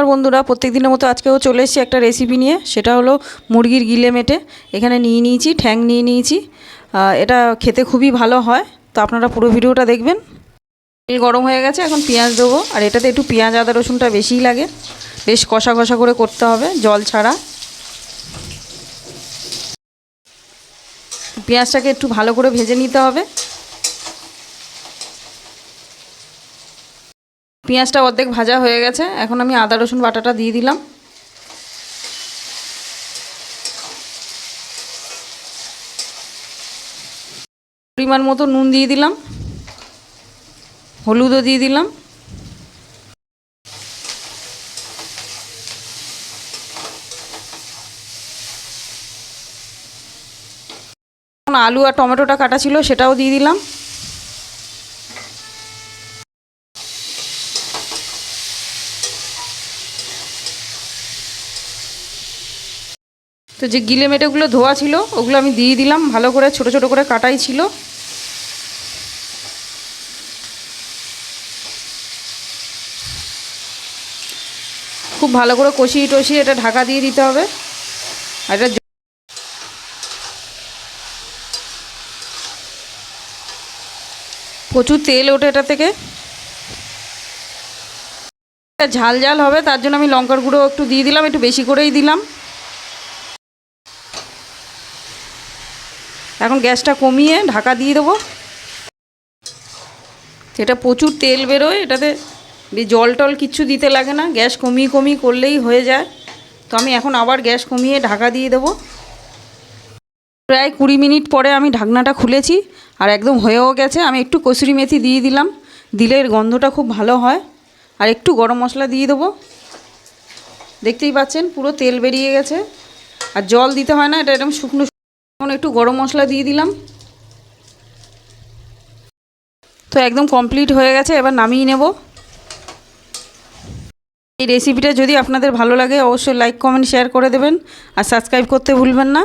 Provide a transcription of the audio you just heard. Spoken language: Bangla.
নমস্কার বন্ধুরা প্রত্যেক দিনের মতো আজকেও চলে এসেছি একটা রেসিপি নিয়ে। সেটা হলো মুরগির গিলে মেটে। এখানে নিয়ে নিয়েছি, ঠ্যাং নিয়ে নিয়েছি। এটা খেতে খুবই ভালো হয়। তো আপনারা পুরো ভিডিওটা দেখবেন। তেল গরম হয়ে গেছে, এখন পেঁয়াজ দেবো। আর এটাতে একটু পেঁয়াজ, আদা, রসুনটা বেশিই লাগে। বেশ কষা কষা করে করতে হবে, জল ছাড়া। পেঁয়াজটাকে একটু ভালো করে ভেজে নিতে হবে। পেঁয়াজটা অর্ধেক ভাজা হয়ে গেছে। এখন আমি আদা, রসুন, বাটাটা দিয়ে দিলাম। পরিমাণ মতো নুন দিয়ে দিলাম। হলুদও দিয়ে দিলাম। আলু আর টমেটোটা কাটা ছিল, সেটাও দিয়ে দিলাম। তো যে গিলে মেটেগুলো ধোয়া ছিল, ওগুলো আমি দিয়ে দিলাম, ভালো করে, ছোট ছোট করে কাটাই ছিল। খুব ভালো করে কষিয়ে টষিয়ে এটা ঢাকা দিয়ে দিতে হবে। আর এটা প্রচুর তেল ওঠে এটা থেকে। ঝাল ঝাল হবে, তার জন্য আমি লঙ্কার গুঁড়ো একটু দিয়ে দিলাম, একটু বেশি করেই দিলাম। এখন গ্যাসটা কমিয়ে ঢাকা দিয়ে দেবো। এটা প্রচুর তেল বেরোয়, এটাতে জল টল কিচ্ছু দিতে লাগে না, গ্যাস কমিয়ে কমিয়ে করলেই হয়ে যায়। তো আমি এখন আবার গ্যাস কমিয়ে ঢাকা দিয়ে দেবো। প্রায় কুড়ি মিনিট পরে আমি ঢাকনাটা খুলেছি, আর একদম হয়েও গেছে। আমি একটু কসুরি মেথি দিয়ে দিলাম দিলে এর গন্ধটা খুব ভালো হয়। আর একটু গরম মশলা দিয়ে দেবো। দেখতেই পাচ্ছেন পুরো তেল বেরিয়ে গেছে। আর জল দিতে হয় না, এটা এরকম শুকনো এখন একটু গরম মশলা দিয়ে দিলাম। তো একদম কমপ্লিট হয়ে গেছে, এবার নামিয়ে নেব। এই রেসিপিটা যদি আপনাদের ভালো লাগে, অবশ্যই লাইক কমেন্ট শেয়ার করে দেবেন। আর সাবস্ক্রাইব করতে ভুলবেন না।